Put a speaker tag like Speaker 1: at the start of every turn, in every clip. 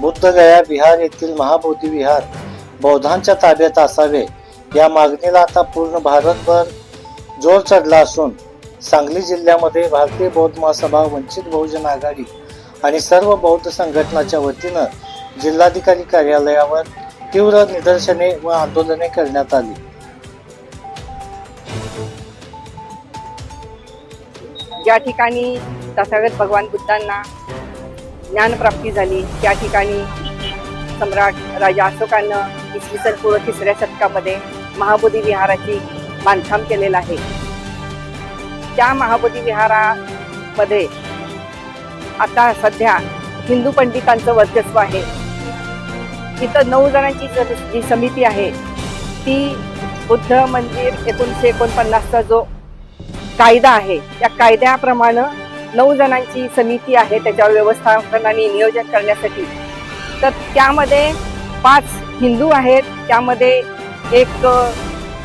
Speaker 1: बुद्धगया बिहार येथील महाबोधी विहार बौद्धांच्या ताब्यात असावे. या मागणीला आता पूर्ण भारतभर जोर चढला असून सांगली जिल्ह्यामध्ये भारतीय बौद्ध महासभा वंचित बहुजन आघाडी आणि सर्व बौद्ध संघटनाच्या वतीनं जिल्हाधिकारी कार्यालयावर तीव्र निदर्शने व आंदोलने करण्यात आली.
Speaker 2: या ठिकाणी तथागत भगवान बुद्धांना ज्ञानप्राप्ती झाली. त्या ठिकाणी सम्राट राजा अशोकानं इसवी सन पूर्व तिसऱ्या शतकामध्ये महाबोधी विहाराची बांधकाम केलेलं आहे. त्या महाबोधी विहारामध्ये आता सध्या हिंदू पंडितांचं वर्चस्व आहे. इथं नऊ जणांची जी समिती आहे ती बुद्ध मंदिर एकोणीसशे एकोणपन्नासचा जो कायदा आहे त्या कायद्याप्रमाणे नऊ जणांची समिती आहे त्याच्यावर व्यवस्थापन आणि नियोजन करण्यासाठी. तर त्यामध्ये पाच हिंदू आहेत त्यामध्ये एक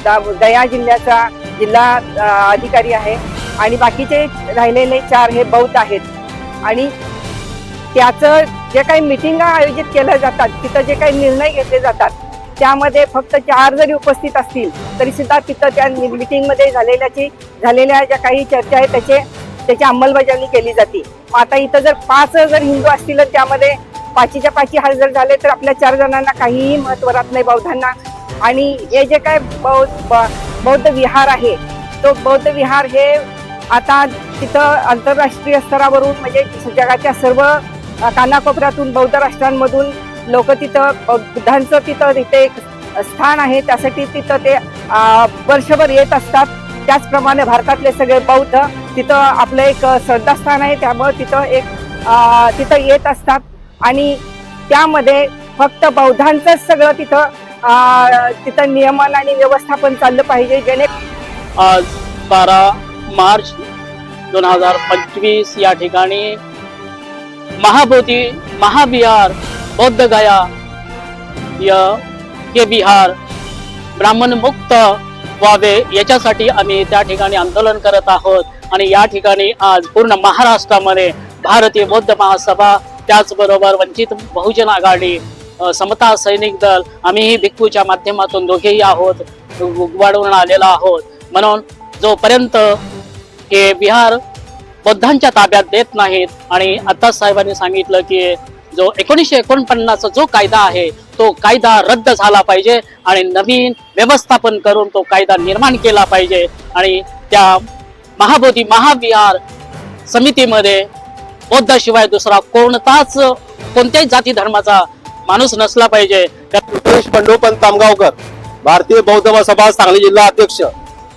Speaker 2: दा- दया जिल्ह्याचा जिल्हा अधिकारी आहे आणि बाकीचे राहिलेले चार हे बौद्ध आहेत. आणि त्याचं जे काही मिटिंगा आयोजित केल्या जातात तिथं जे काही निर्णय घेतले जातात त्यामध्ये फक्त चार जरी उपस्थित असतील तरी सुद्धा तिथं त्या मिटिंगमध्ये झालेल्याची झालेल्या ज्या काही चर्चा आहे त्याचे त्याची अंमलबजावणी केली जाते. मग आता इथं जर पाच जर हिंदू असतील तर त्यामध्ये पाचीच्या पाची हजर झाले तर आपल्या चार जणांना काहीही महत्त्व राहत नाही बौद्धांना. आणि हे जे काय बौद्ध ब- बौद्ध विहार आहे तो बौद्ध विहार हे आता तिथं आंतरराष्ट्रीय स्तरावरून म्हणजे जगाच्या सर्व कानाकोपऱ्यातून बौद्ध राष्ट्रांमधून लोक तिथं बुद्धांचं तिथं तिथे एक स्थान आहे. त्यासाठी तिथं ते वर्षभर येत असतात. त्याचप्रमाणे भारतातले सगळे बौद्ध तिथं आपलं एक श्रद्धास्थान आहे त्यामुळे तिथं एक तिथं येत असतात. आणि त्यामध्ये फक्त बौद्धांचंच सगळं तिथं तिथं नियमन आणि व्यवस्थापन चाललं पाहिजे. जेणे
Speaker 3: आज बारा मार्च दोन हजार पंचवीस या ठिकाणी महाबोधी महाविहार बौद्ध गया या हे विहार ब्राह्मणमुक्त व्हावे याच्यासाठी आम्ही त्या ठिकाणी आंदोलन करत आहोत. आणि या ठिकाणी आज पूर्ण महाराष्ट्रामध्ये भारतीय बौद्ध महासभा त्याचबरोबर वंचित बहुजन आघाडी समता सैनिक दल आम्हीही भिक्खूच्या माध्यमातून दोघेही आहोत वाढवून आलेलो आहोत. म्हणून जोपर्यंत हे विहार बौद्धांच्या ताब्यात देत नाहीत आणि आता साहेबांनी सांगितलं की जो एकोणीसशे एकोणपन्नासचा जो कायदा आहे तो कायदा रद्द झाला पाहिजे आणि नवीन व्यवस्थापन करून तो कायदा निर्माण केला पाहिजे आणि त्या महाबोधी महाविहार समितीमध्ये बौद्धाशिवाय दुसरा कोणताच कोणत्याही जाती धर्माचा माणूस नसला पाहिजे. त्या
Speaker 4: रुपेश बंडोपंत तामगावकर भारतीय बौद्ध सभा सांगली जिल्हा अध्यक्ष.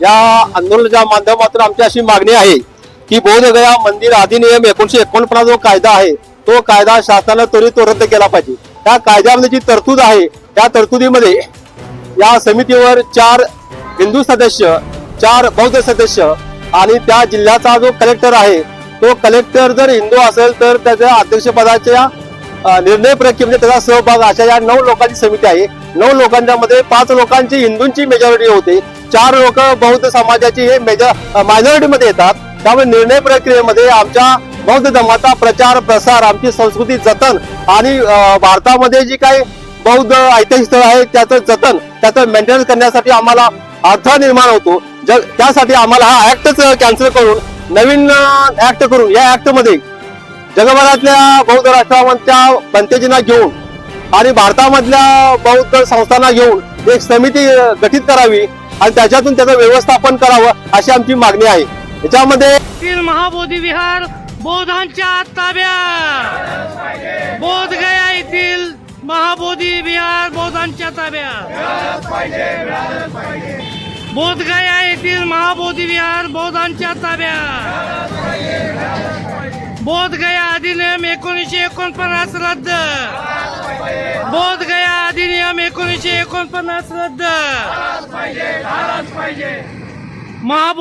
Speaker 4: या आंदोलनाच्या माध्यमातून आमची अशी मागणी आहे की बोधगया मंदिर अधिनियम एकोणीशे एकोणपन्नास जो कायदा आहे तो कायदा शासनानं त्वरित तो रद्द केला पाहिजे. त्या कायद्यामध्ये जी तरतूद आहे त्या तरतुदीमध्ये या समितीवर चार हिंदू सदस्य चार बौद्ध सदस्य आणि त्या जिल्ह्याचा जो कलेक्टर आहे तो कलेक्टर जर हिंदू असेल तर त्याच्या अध्यक्षपदाच्या निर्णय प्रक्रिये म्हणजे त्याचा सहभाग अशा या नऊ लोकांची समिती आहे. नऊ लोकांच्या मध्ये पाच लोकांची हिंदूंची मेजॉरिटी होते. चार लोक बौद्ध समाजाची हे मेजॉ मायनॉरिटी मध्ये येतात. त्यामुळे निर्णय प्रक्रियेमध्ये आमच्या बौद्ध धर्माचा प्रचार प्रसार आमची संस्कृती जतन आणि भारतामध्ये जी काही बौद्ध ऐतिहासिक स्थळ आहे त्याचं जतन त्याचं मेंटेनन्स करण्यासाठी आम्हाला अडथळा निर्माण होतो. त्यासाठी आम्हाला हा ऍक्टच कॅन्सल करून नवीन ऍक्ट करून या ऍक्टमध्ये जगभरातल्या बौद्ध राष्ट्रांच्या पंतजींना घेऊन आणि भारतामधल्या बौद्ध संस्थांना घेऊन एक समिती गठीत करावी आणि त्याच्यातून त्याचं व्यवस्थापन करावं अशी आमची मागणी आहे. याच्यामध्ये
Speaker 5: महाबोधी विहार बौद्धांच्या ताब्यात बोध गया येथील महाबोधी विहार बौद्धांच्या ताब्यात बोधगया येथील महाबोधी विहार बौद्धांच्या ताब्यात. बोधगया अधिनियम एकोणीसशे एकोणपन्नास रद्द. बोधगया अधिनियम एकोणीसशे एकोणपन्नास रद्द. महाबो